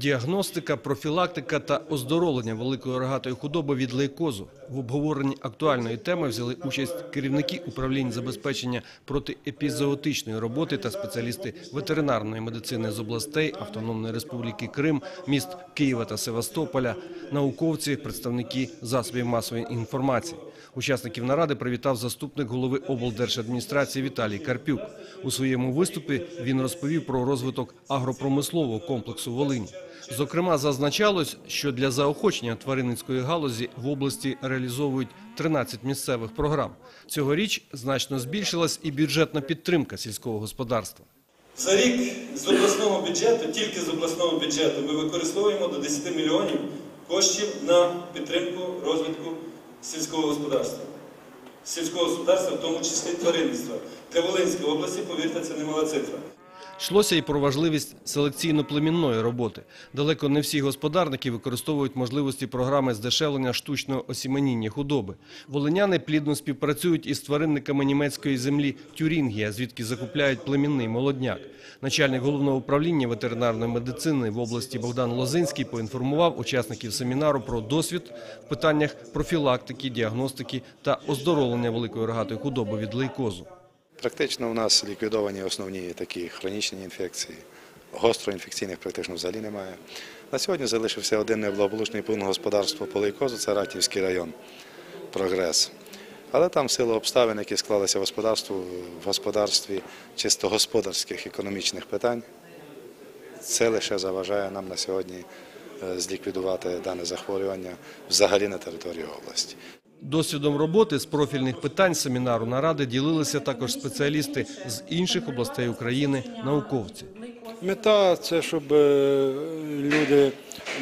Діагностика, профілактика та оздоровлення великої рогатої худоби від лейкозу. В обговоренні актуальної теми взяли участь керівники управлінь забезпечення протиепізоотичної роботи та спеціалісти ветеринарної медицини з областей Автономної Республіки Крим, міст Києва та Севастополя, науковці, представники засобів масової інформації. Учасників наради привітав заступник голови облдержадміністрації Віталій Карпюк. У своєму виступі він розповів про розвиток агропромислового комплексу Волині. Зокрема, зазначалось, що для заохочення тваринницької галузі в області реалізовують 13 місцевих програм. Цьогоріч значно збільшилась і бюджетна підтримка сільського господарства. За рік з обласного бюджету, тільки з обласного бюджету, ми використовуємо до 10 мільйонів коштів на підтримку розвитку сільського господарства. Сільського господарства, в тому числі тваринництва. Для Волинської області, повірте, це немала цифра. Йшлося і про важливість селекційно-племінної роботи. Далеко не всі господарники використовують можливості програми здешевлення штучного осіменіння худоби. Волиняни плідно співпрацюють із тваринниками німецької землі Тюрінгія, звідки закупляють племінний молодняк. Начальник головного управління ветеринарної медицини в області Богдан Лозинський поінформував учасників семінару про досвід в питаннях профілактики, діагностики та оздоровлення великої рогатої худоби від лейкозу. Практично у нас ліквідовані основні такі хронічні інфекції. Гостроінфекційних практично взагалі немає. На сьогодні залишився один неблагополучний пункт господарства по лейкозу, це Ратівський район, прогрес. Але там в силу обставин, які склалися в господарстві, в господарстві чисто господарських економічних питань, це лише заважає нам на сьогодні е, зліквідувати дане захворювання взагалі на території області. Досвідом роботи з профільних питань семінару наради ділилися також спеціалісти з інших областей України, науковці. Мета це щоб е, люди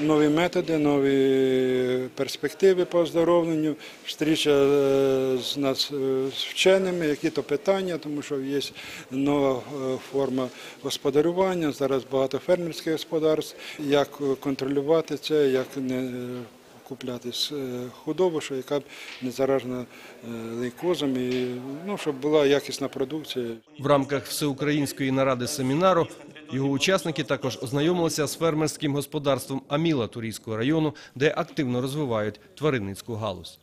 нові методи, нові перспективи по оздоровленню, зустріча е, з нас е, з вченими, які то питання, тому що є нова форма господарювання. Зараз багато фермерських господарств. Як контролювати це, як не купляти е, худобу, що яка б не заражена е, лейкозом, і ну, щоб була якісна продукція. В рамках всеукраїнської наради семінару його учасники також ознайомилися з фермерським господарством Аміла Турійського району, де активно розвивають тваринницьку галузь.